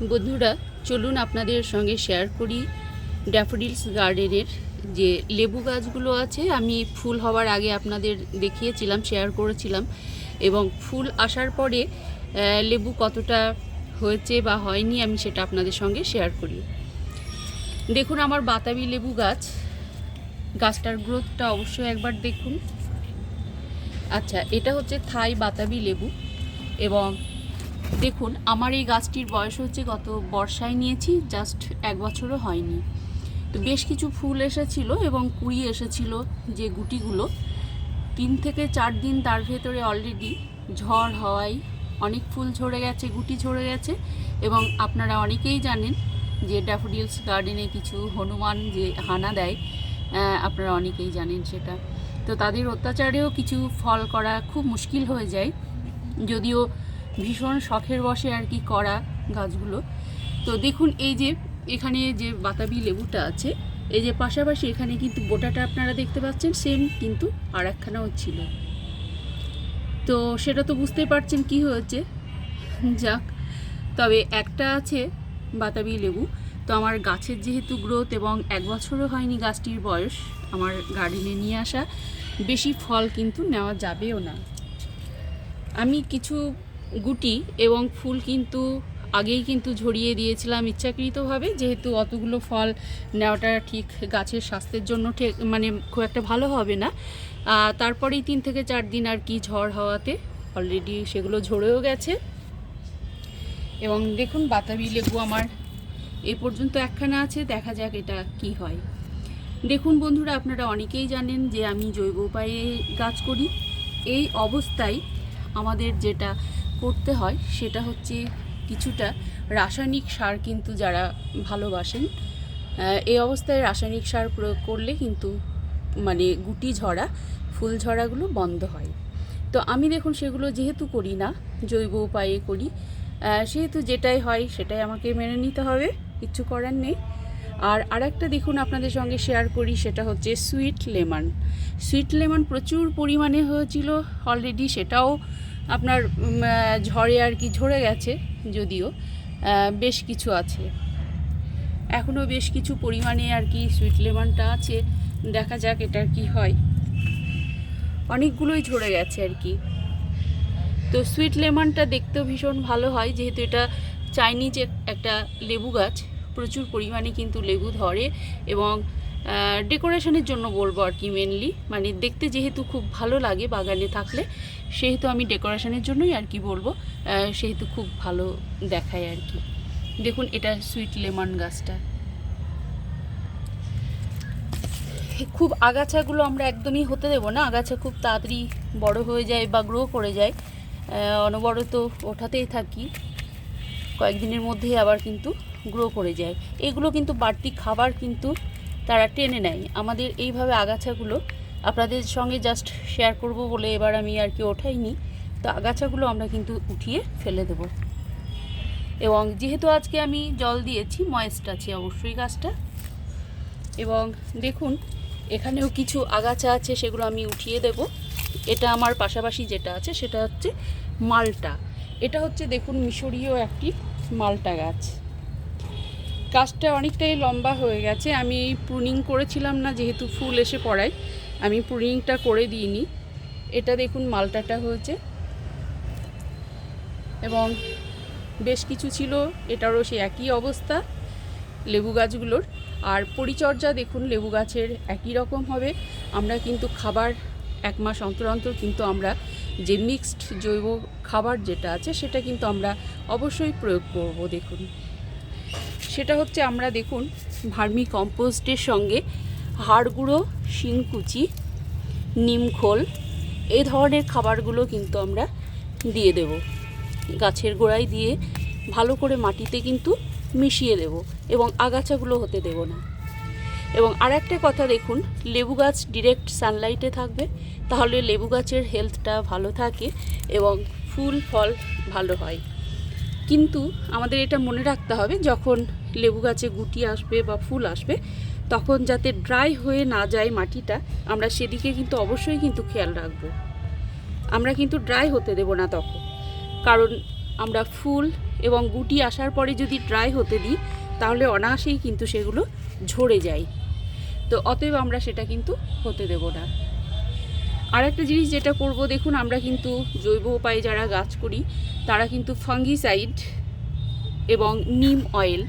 বন্ধুরা, চলুন আপনাদের সঙ্গে শেয়ার করি ড্যাফোডিলস গার্ডেনের যে লেবু গাছগুলো আছে। আমি ফুল হওয়ার আগে আপনাদের দেখিয়েছিলাম শেয়ার করেছিলাম এবং ফুল আসার পরে লেবু কতটা হয়েছে বা হয়নি আমি সেটা আপনাদের সঙ্গে শেয়ার করি। দেখুন আমার বাতাবি লেবু গাছ। গাছটার গ্রোথটা অবশ্যই একবার দেখুন। আচ্ছা এটা হচ্ছে থাই বাতাবি লেবু এবং দেখুন, আমার এই গাছটির বয়স হচ্ছে গত বর্ষায় নিয়েছি জাস্ট এক বছরও হয়নি। তো বেশ কিছু ফুল এসেছিল এবং কুড়ি এসেছিল যে গুটিগুলো। তিন থেকে চার দিন তার ভেতরে অলরেডি ঝড় হওয়ায় অনেক ফুল ঝরে গেছে, গুটি ঝরে গেছে এবং আপনারা অনেকেই জানেন যে ড্যাফোডিলস গার্ডেনে কিছু হনুমান যে হানা দেয় আপনারা অনেকেই জানেন সেটা। তো তাদের অত্যাচারেও কিছু ফল করা খুব মুশকিল হয়ে যায়। যদিও ভীষণ শখের বসে আর কি করা গাছগুলো। তো দেখুন এই যে, এখানে যে বাতাবি লেবুটা আছে, এই যে পাশাপাশি এখানে কিন্তু গোটাটা আপনারা দেখতে পাচ্ছেন, সেম কিন্তু আর একখানাও ছিল। তো সেটা তো বুঝতেই পারছেন কি হয়েছে। যাক, তবে একটা আছে বাতাবি লেবু। তো আমার গাছের যেহেতু গ্রোথ এবং এক বছরও হয়নি গাছটির বয়স, আমার গার্ডেনে নিয়ে আসা, বেশি ফল কিন্তু নেওয়া যাবেও না। আমি কিছু গুটি এবং ফুল কিন্তু আগেই কিন্তু ঝরিয়ে দিয়েছিলাম ইচ্ছাকৃতভাবে, যেহেতু অতগুলো ফল নেওয়াটা ঠিক গাছের স্বাস্থ্যের জন্য ঠিক মানে খুব একটা ভালো হবে না। তারপরেই তিন থেকে চার দিন আর কি ঝড় হওয়াতে অলরেডি সেগুলো ঝরেও গেছে। এবং দেখুন বাতাবি লেবু আমার এ পর্যন্ত একখানা আছে, দেখা যাক এটা কি হয়। দেখুন বন্ধুরা, আপনারা অনেকেই জানেন যে আমি জৈব উপায়ে গাছ করি। এই অবস্থায় আমাদের যেটা করতে হয়, সেটা হচ্ছে কিছুটা রাসায়নিক সার কিন্তু যারা ভালোবাসেন এই অবস্থায় রাসায়নিক সার প্রয়োগ করলে কিন্তু মানে গুটি ঝরা, ফুল ঝরাগুলো বন্ধ হয়। তো আমি দেখুন সেগুলো যেহেতু করি না, জৈব উপায়ে করি সেহেতু যেটাই হয় সেটাই আমাকে মেনে নিতে হবে কিচ্ছু করার নেই। আর আরেকটা দেখুন আপনাদের সঙ্গে শেয়ার করি, সেটা হচ্ছে সুইট লেমন সুইট লেমন প্রচুর পরিমাণে হয়েছিল অলরেডি সেটাও আপনার ঝড়ে আর কি ঝরে গেছে যদিও বেশ কিছু আছে। এখনও বেশ কিছু পরিমাণে আর কি সুইট লেমনটা আছে। দেখা যাক এটার কি হয়। অনেকগুলোই ঝরে গেছে আর কি। তো সুইট লেমনটা দেখতেও ভীষণ ভালো হয়, যেহেতু এটা চাইনিজ একটা লেবু গাছ। প্রচুর পরিমাণে কিন্তু লেবু ধরে এবং ডেকোরেশনের জন্য বলব আর কি মেনলি মানে দেখতে যেহেতু খুব ভালো লাগে বাগানে থাকলে, সেহেতু আমি ডেকোরেশনের জন্যই আর কি বলব। সেহেতু খুব ভালো দেখায় আর কি। দেখুন, এটা সুইট লেমন গাছটা। খুব আগাছাগুলো আমরা একদমই হতে দেবো না। আগাছা খুব তাড়াতাড়ি বড় হয়ে যায় বা গ্রো করে যায়। অনবরত ওঠাতেই থাকি। কয়েকদিনের মধ্যেই আবার কিন্তু গ্রো করে যায়। এগুলো কিন্তু বাড়তি খাবার কিন্তু তারা টেনে নেয়। আমাদের এইভাবে আগাছাগুলো আপনাদের সঙ্গে জাস্ট শেয়ার করব বলে এবার আমি আর কি ওঠাইনি। তো আগাছাগুলো আমরা কিন্তু উঠিয়ে ফেলে দেব। এবং যেহেতু আজকে আমি জল দিয়েছি ময়েস্ট আছে অবশ্যই গাছটা। এবং দেখুন, এখানেও কিছু আগাছা আছে, সেগুলো আমি উঠিয়ে দেব। এটা আমার পাশাপাশি যেটা আছে, সেটা হচ্ছে মালটা। এটা হচ্ছে, দেখুন, মিশরীয় একটি মালটা গাছ। গাছটা অনেকটাই লম্বা হয়ে গেছে। আমি প্রুনিং করেছিলাম না, যেহেতু ফুল এসে পড়ায়। আমি প্রুনিংটা করে দিইনি। এটা দেখুন, মালটাটা হয়েছে। এবং বেশ কিছু ছিল, এটারও সেই একই অবস্থা লেবু গাছগুলোর। আর পরিচর্যা দেখুন, লেবু গাছের একই রকম হবে। আমরা কিন্তু খাবার এক মাস অন্তর অন্তর কিন্তু আমরা যে মিক্সড জৈব খাবার যেটা আছে, সেটা কিন্তু আমরা অবশ্যই প্রয়োগ করব, দেখুন। সেটা হচ্ছে আমরা দেখুন ভার্মি কম্পোস্টের সঙ্গে হাড় গুঁড়ো শিংকুচি, নিমখোল এই ধরনের খাবারগুলো কিন্তু আমরা দিয়ে দেব। গাছের গোড়ায় দিয়ে ভালো করে মাটিতে কিন্তু মিশিয়ে দেব এবং আগাছাগুলো হতে দেব না। এবং আর একটা কথা দেখুন, লেবু গাছ ডিরেক্ট সানলাইটে থাকবে, তাহলে লেবু গাছের হেলথটা ভালো থাকে এবং ফুল, ফল ভালো হয়। কিন্তু আমাদের এটা মনে রাখতে হবে, যখন লেবু গাছে গুটি আসবে বা ফুল আসবে, তখন যাতে ড্রাই হয়ে না যায় মাটিটা, আমরা সেদিকে কিন্তু অবশ্যই কিন্তু খেয়াল রাখব। আমরা কিন্তু ড্রাই হতে দেব না তখন। কারণ আমরা ফুল এবং গুটি আসার পরে যদি ড্রাই হতে দিই, তাহলে অনায়াসেই কিন্তু সেগুলো ঝরে যায়। তো অতএব আমরা সেটা কিন্তু হতে দেব না। আর একটা জিনিস যেটা করব, দেখুন, আমরা কিন্তু জৈব উপায়ে যারা গাছ করি, তারা কিন্তু ফাঙ্গিসাইড এবং নিম অয়েল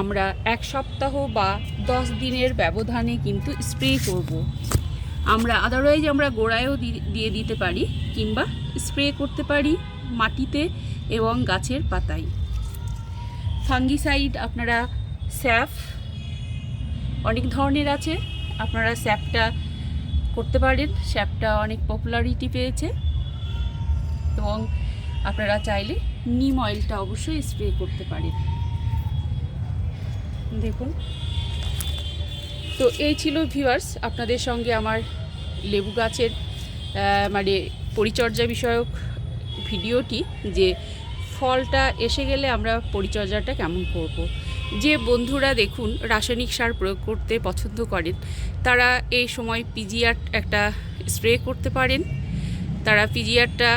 আমরা এক সপ্তাহ বা দশ দিনের ব্যবধানে কিন্তু স্প্রে করব। আমরা আদারওয়াইজ আমরা গোড়ায়ও দিয়ে দিতে পারি কিংবা স্প্রে করতে পারি মাটিতে এবং গাছের পাতায় ফাঙ্গিসাইড আপনারা স্যাফ অনেক ধরনের আছে, আপনারা স্যাপটা করতে পারেন। স্যাপটা অনেক পপুলারিটি পেয়েছে। এবং আপনারা চাইলে নিম অয়েলটা অবশ্যই স্প্রে করতে পারেন। দেখুন। তো এই ছিল ভিউয়ার্স আপনাদের সঙ্গে আমার লেবু গাছের মানে পরিচর্যা বিষয়ক ভিডিওটি, যে ফলটা এসে গেলে আমরা পরিচর্যাটা কেমন করব। যে বন্ধুরা দেখুন রাসায়নিক সার প্রয়োগ করতে পছন্দ করেন, তারা এই সময় পিজিআর একটা স্প্রে করতে পারেন। তারা পিজিআরটা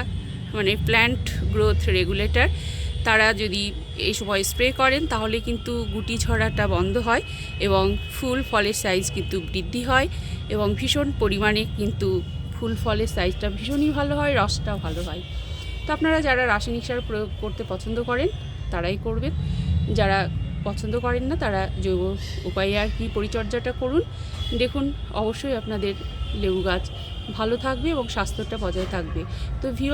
মানে প্ল্যান্ট গ্রোথ রেগুলেটর তারা যদি এই সময় স্প্রে করেন তাহলে কিন্তু গুটি ঝরাটা বন্ধ হয় এবং ফুল ফলের সাইজ কিন্তু বৃদ্ধি হয় এবং ভীষণ পরিমাণে কিন্তু ফুল ফলের সাইজটা ভীষণই ভালো হয়, রসটাও ভালো হয়। তো আপনারা যারা রাসায়নিক সার প্রয়োগ করতে পছন্দ করেন, তারাই করবেন। যারা পছন্দ করেন না, তারা জৈব উপায়ে আর কি পরিচর্যাটা করুন। দেখুন, অবশ্যই আপনাদের লেবু গাছ ভালো থাকবে এবং স্বাস্থ্যটা বজায় থাকবে। তো ভিউ